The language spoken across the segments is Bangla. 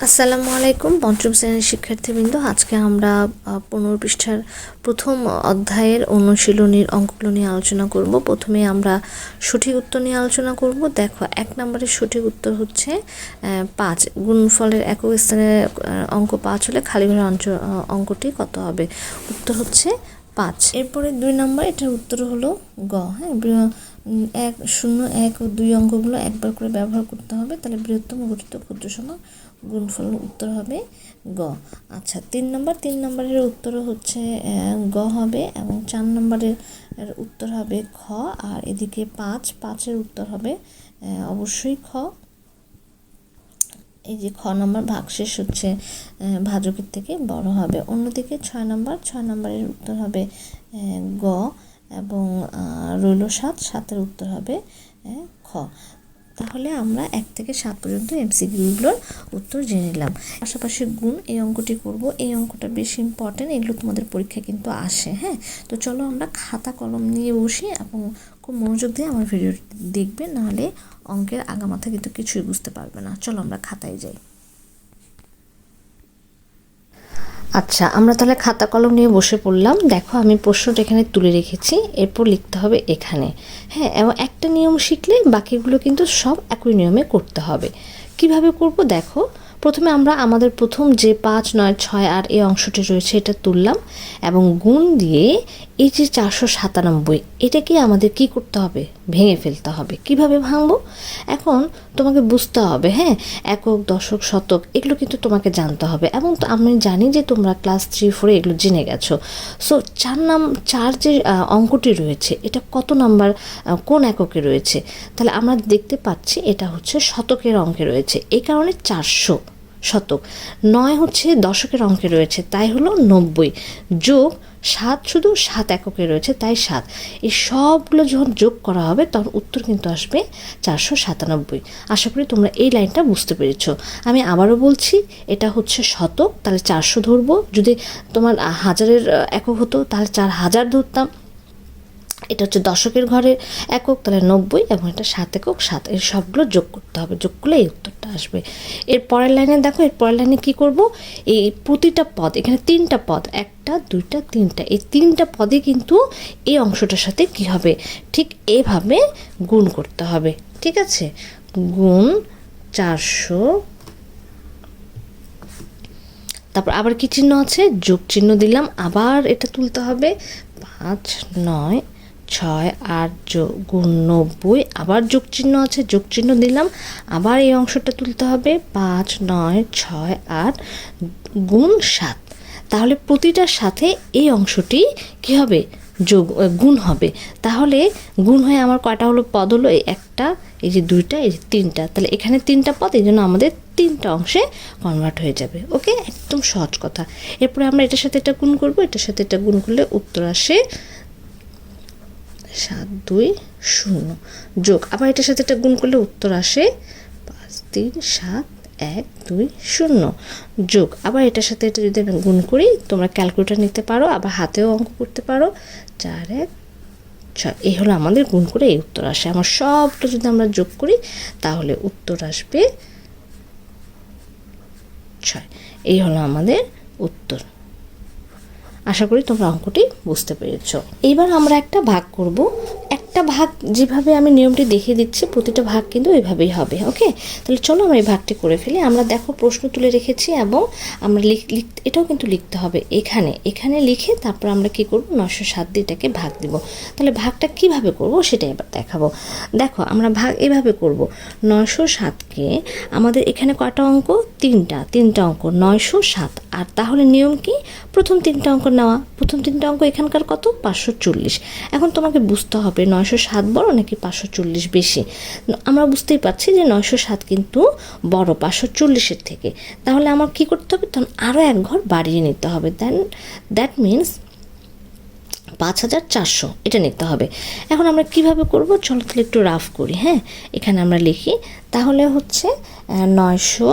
আসসালামু আলাইকুম, পঞ্চম শ্রেণির শিক্ষার্থীবৃন্দ। আজকে আমরা পনেরো পৃষ্ঠার প্রথম অধ্যায়ের অনুশীলনীর অঙ্কগুলো নিয়ে আলোচনা করব। প্রথমে আমরা সঠিক উত্তর নিয়ে আলোচনা করব। দেখো, এক নম্বরের সঠিক উত্তর হচ্ছে পাঁচ। গুণফলের একক স্থানে অঙ্ক পাঁচ হলে খালি ঘরের অঞ্চ- অঙ্কটি কত হবে? উত্তর হচ্ছে পাঁচ। এরপরে দুই নম্বর, এটার উত্তর হলো গ হ্যাঁ? এক শূন্য এক ও দুই অঙ্কগুলো একবার করে ব্যবহার করতে হবে, তাহলে বৃহত্তম গঠিত ক্ষুদ্র ক্ষুদ্রতম গুণফল উত্তর হবে গ। আচ্ছা তিন নম্বর, তিন নম্বরের উত্তর হচ্ছে গ হবে এবং চার নম্বরের উত্তর হবে খ, আর এদিকে পাঁচ, পাঁচের উত্তর হবে অবশ্যই খ। এই যে খ নম্বর ভাগশেষ হচ্ছে ভাজকের থেকে বড় হবে। অন্যদিকে ছয় নম্বর, ছয় নম্বরের উত্তর হবে গ। এবং রইল সাত, সাতের উত্তর হবে খ। তাহলে আমরা এক থেকে সাত পর্যন্ত এমসিকিউগুলোর উত্তর জেনে নিলাম। পাশাপাশি গুণ এই অঙ্কটি করব। এই অঙ্কটা বেশি ইম্পর্টেন্ট এগুলো তোমাদের পরীক্ষা কিন্তু আসে হ্যাঁ? তো চলো আমরা খাতা কলম নিয়ে বসি এবং খুব মনোযোগ দিয়ে আমার ভিডিও দেখবে, নাহলে অঙ্কের আগামাথা কিন্তু কিছুই বুঝতে পারবে না। চলো আমরা খাতায় যাই। আচ্ছা আমরা তাহলে খাতা কলম নিয়ে বসে পড়লাম। দেখো, আমি প্রশ্নটা এখানে তুলে রেখেছি। এরপর লিখতে হবে এখানে। হ্যাঁ এবং একটা নিয়ম শিখলে বাকিগুলো কিন্তু সব একই নিয়মে করতে হবে। কীভাবে করব? দেখো, প্রথমে আমরা আমাদের প্রথম যে পাঁচ, নয়, ছয় আর এই অংশটি রয়েছে, এটা তুললাম এবং গুণ দিয়ে এই যে চারশো সাতানব্বই, এটাকে আমাদের কি করতে হবে? ভেঙে ফেলতে হবে। কীভাবে ভাঙবো? এখন তোমাকে বুঝতে হবে হ্যাঁ? একক, দশক, শতক, এগুলো কিন্তু তোমাকে জানতে হবে। এবং তো আমি জানি যে তোমরা ক্লাস থ্রি ফোরে এগুলো জেনে গেছো। সো চার নাম, চার যে অঙ্কটি রয়েছে, এটা কত নাম্বার কোন এককে রয়েছে? তাহলে আমরা দেখতে পাচ্ছি এটা হচ্ছে শতকের অঙ্কে রয়েছে। এই কারণে চারশো। শতক। নয় হচ্ছে দশকের অঙ্কে রয়েছে, তাই হলো নব্বই। যোগ সাত, শুধু সাত এককে রয়েছে, তাই সাত। এই সবগুলো যখন যোগ করা হবে, তখন উত্তর কিন্তু আসবে চারশো সাতানব্বই। আশা করি তোমরা এই লাইনটা বুঝতে পেরেছ। আমি আবারও বলছি, এটা হচ্ছে শতক, তাহলে চারশো ধরবো। যদি তোমার হাজারের একক হতো, তাহলে চার হাজার ধরতাম। এটা হচ্ছে দশকের ঘরের একক, তাহলে নব্বই এবং এটা সাত একক, সাত এর সবগুলো যোগ করতে হবে, যোগ করলে এই উত্তরটা আসবে। এর পরের লাইনে দেখো, এর পরের লাইনে কি করব? এই প্রতিটা পদ, এখানে তিনটা পদ, একটা, দুইটা, তিনটা, এই তিনটা পদে কিন্তু এই অংশটার সাথে কি হবে? ঠিক এভাবে গুণ করতে হবে, ঠিক আছে? গুণ চারশো, তারপর আবার কি চিহ্ন আছে? যোগ চিহ্ন দিলাম, আবার এটা তুলতে হবে, পাঁচ, নয় ছয়, আট গুণ নব্বই। আবার যোগ চিহ্ন আছে, যোগ চিহ্ন দিলাম। আবার এই অংশটা তুলতে হবে। পাঁচ, নয়, ছয়, আট, গুণ সাত। তাহলে প্রতিটার সাথে এই অংশটি কি হবে? যোগ গুণ হবে। তাহলে গুণ হয়ে আমার কয়টা হলো? পদ হলো এই একটা, এই যে দুইটা, এই যে তিনটা। তাহলে এখানে তিনটা পদ, এই জন্য আমাদের তিনটা অংশে কনভার্ট হয়ে যাবে। ওকে? একদম সহজ কথা। এরপরে আমরা এটার সাথে এটা গুণ করব। এটার সাথে এটা গুণ করলে উত্তর আসে সাত, দুই, শূন্য। যোগ। আবার এটার সাথে এটা গুণ করলে উত্তর আসে পাঁচ, তিন, সাত, এক, দুই, শূন্য। যোগ। আবার এটার সাথে এটা যদি আমি গুণ করি, তোমরা ক্যালকুলেটর নিতে পারো, আবার হাতেও অঙ্ক করতে পারো। চার, এক, ছয়। এই হলো আমাদের গুণ করে এই উত্তর আসে। আমার সবটা যদি আমরা যোগ করি, তাহলে উত্তর আসবে ছয়। এই হলো আমাদের উত্তর। আশা করি তোমরা অঙ্কটি বুঝতে পেরেছ। এবার আমরা একটা ভাগ করব। একটা ভাগ যেভাবে আমি নিয়মটি দেখিয়ে দিচ্ছি, প্রতিটা ভাগ কিন্তু এভাবেই হবে, ওকে? তাহলে চলো আমরা এই ভাগটি করে ফেলি। আমরা দেখো প্রশ্ন তুলে রেখেছি এবং আমরা লিখ লিখ, এটাও কিন্তু লিখতে হবে এখানে। এখানে লিখে তারপর আমরা কি করব? নশো সাত দিয়ে এটাকে ভাগ দিব। তাহলে ভাগটা কীভাবে করব সেটা এবার দেখাবো। দেখো, আমরা ভাগ এভাবে করব। নয়শো সাতকে আমাদের এখানে কটা অঙ্ক? তিনটা। তিনটা অঙ্ক, নয়শো সাত। আর তাহলে নিয়ম কি? প্রথম তিনটা অঙ্ক নেওয়া। প্রথম তিনটা অঙ্ক এখানকার কত? পাঁচশো চল্লিশ। এখন তোমাকে বুঝতে হবে নয়শো সাত বড় নাকি পাঁচশো চল্লিশ বেশি। আমরা বুঝতেই পারছি যে নয়শো সাত কিন্তু বড় পাঁচশো চল্লিশের থেকে। তাহলে আমার কি করতে হবে? তখন আরও এক ঘর বাড়িয়ে নিতে হবে। দেন দ্যাট মিনস পাঁচ হাজার চারশো। এটা নিতে হবে। এখন আমরা কীভাবে করব? চলো তাহলে একটু রাফ করি হ্যাঁ? এখানে আমরা লিখি। তাহলে হচ্ছে নয়শো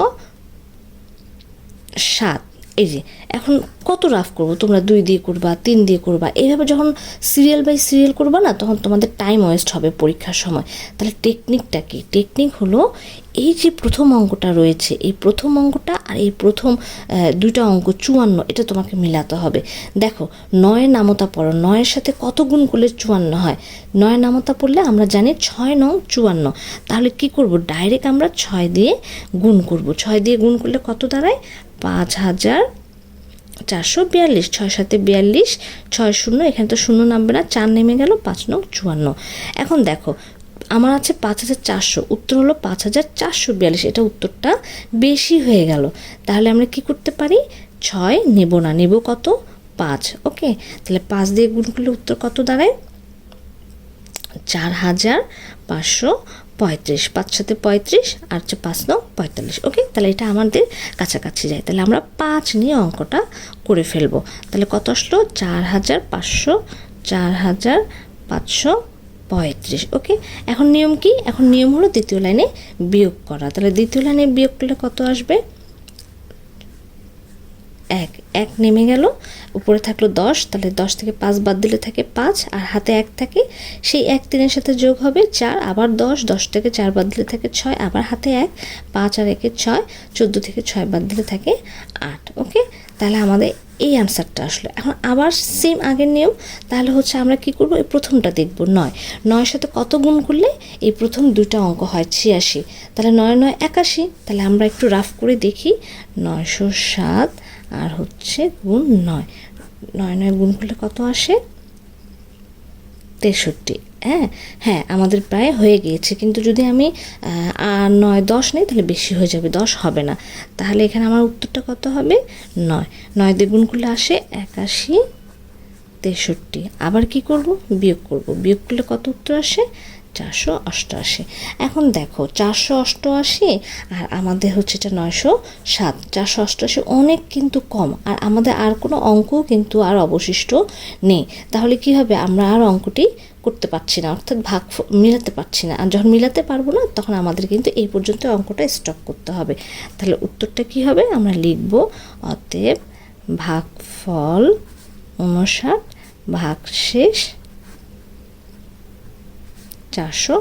সাত। এই যে, এখন কত রাফ করব? তোমরা দুই দিয়ে করবা, তিন দিয়ে করবা। এইভাবে যখন সিরিয়াল বাই সিরিয়াল করবা না, তখন তোমাদের টাইম ওয়েস্ট হবে পরীক্ষার সময়। তাহলে টেকনিকটা কি? টেকনিক হলো এই যে প্রথম অঙ্কটা রয়েছে, এই প্রথম অঙ্কটা আর এই প্রথম দুইটা অঙ্ক চুয়ান্ন, এটা তোমাকে মিলাতে হবে। দেখো নয়ের নামতা পড়ো, নয়ের সাথে কত গুণ করলে চুয়ান্ন হয়? নয়ের নামতা পড়লে আমরা জানি ছয় নং চুয়ান্ন। তাহলে কি করব? ডাইরেক্ট আমরা ছয় দিয়ে গুণ করব। ছয় দিয়ে গুণ করলে কত দাঁড়ায়? পাঁচ হাজার চারশো বিয়াল্লিশ ছয় সাথে বিয়াল্লিশ ছয় শূন্য এখানে তো শূন্য নামবে না, চার নেমে গেল, পাঁচ নং, চুয়ান্ন। এখন দেখো, আমার আছে পাঁচ হাজার চারশো, উত্তর হলো পাঁচ হাজার চারশো বিয়াল্লিশ, এটা উত্তরটা বেশি হয়ে গেল। তাহলে আমরা কি করতে পারি? ছয় নেব না, নেব কত? পাঁচ, ওকে? তাহলে পাঁচ দিয়ে গুণ করলে উত্তর কত দাঁড়ায়? চার হাজার পাঁচশো পঁয়ত্রিশ, পাঁচ সাথে পঁয়ত্রিশ, আর হচ্ছে পাঁচ নং পঁয়তাল্লিশ। ওকে তাহলে এটা আমাদের কাছাকাছি যায়। তাহলে আমরা পাঁচ নিয়ে অঙ্কটা করে ফেলব। তাহলে কত আসলো? চার হাজার পাঁচশো, চার হাজার পাঁচশো পঁয়ত্রিশ। ওকে এখন নিয়ম কি? এখন নিয়ম হলো দ্বিতীয় লাইনে বিয়োগ করা। তাহলে দ্বিতীয় লাইনে বিয়োগ করলে কত আসবে? এক। এক নেমে গেল। উপরে থাকল দশ, তাহলে দশ থেকে পাঁচ বাদ দিলে থাকে পাঁচ, আর হাতে এক থাকে, সেই এক তিনের সাথে যোগ হবে চার, আবার দশ দশ থেকে চার বাদ দিলে থাকে ছয়, আবার হাতে এক, পাঁচ আর একে ছয়, চোদ্দ থেকে ছয় বাদ দিলে থাকে আট, ওকে? তাহলে আমাদের এই অ্যান্সারটা আসলো। এখন আবার সেম আগের নিয়ম, তাহলে হচ্ছে আমরা কি করব? এই প্রথমটা দেখব, নয়। নয়ের সাথে কত গুণ করলে? এই প্রথম দুইটা অঙ্ক হয় ছিয়াশি। তাহলে নয় নয়, একাশি। তাহলে আমরা একটু রাফ করে দেখি। নয়শো সাত আর হচ্ছে গুণ নয়। নয় নয় গুণ করলে কত আসে? তেষট্টি। হ্যাঁ হ্যাঁ আমাদের প্রায় হয়ে গিয়েছে। কিন্তু যদি আমি আর নয়, দশ নেই, তাহলে বেশি হয়ে যাবে, দশ হবে না। তাহলে এখানে আমার উত্তরটা কত হবে? নয়। নয় দিয়ে গুণ করলে আসে একাশি তেষট্টি। আবার কি করব? বিয়োগ করব। বিয়োগ করলে কত উত্তর আসে? চারশো অষ্টআশি। এখন দেখো, চারশো অষ্টআশি আর আমাদের হচ্ছে এটা নয়শো সাত। চারশো অষ্টআশি অনেক কিন্তু কম আর আমাদের আর কোনো অঙ্ক কিন্তু আর অবশিষ্ট নেই। তাহলে কি হবে? আমরা আর অঙ্কটি করতে পারছি না, অর্থাৎ ভাগ মিলাতে পারছি না। আর যখন মিলাতে পারব না, তখন আমাদের কিন্তু এই পর্যন্ত অঙ্কটা স্টপ করতে হবে। তাহলে উত্তরটা কি হবে? আমরা লিখব অতএব ভাগফল উনষাট, ভাগশেষ চারশো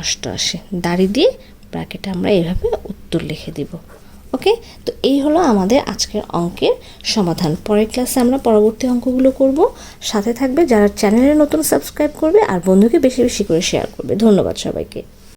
অষ্টআশি। দাড়ি দিয়ে ব্র্যাকেটে আমরা এইভাবে উত্তর লিখে দিব। ওকে? তো এই হলো আমাদের আজকের অঙ্কের সমাধান। পরের ক্লাসে আমরা পরবর্তী অঙ্কগুলো করব। সাথে থাকবে যারা চ্যানেলে নতুন সাবস্ক্রাইব করবে আর বন্ধুকে বেশি বেশি করে শেয়ার করবে। ধন্যবাদ সবাইকে।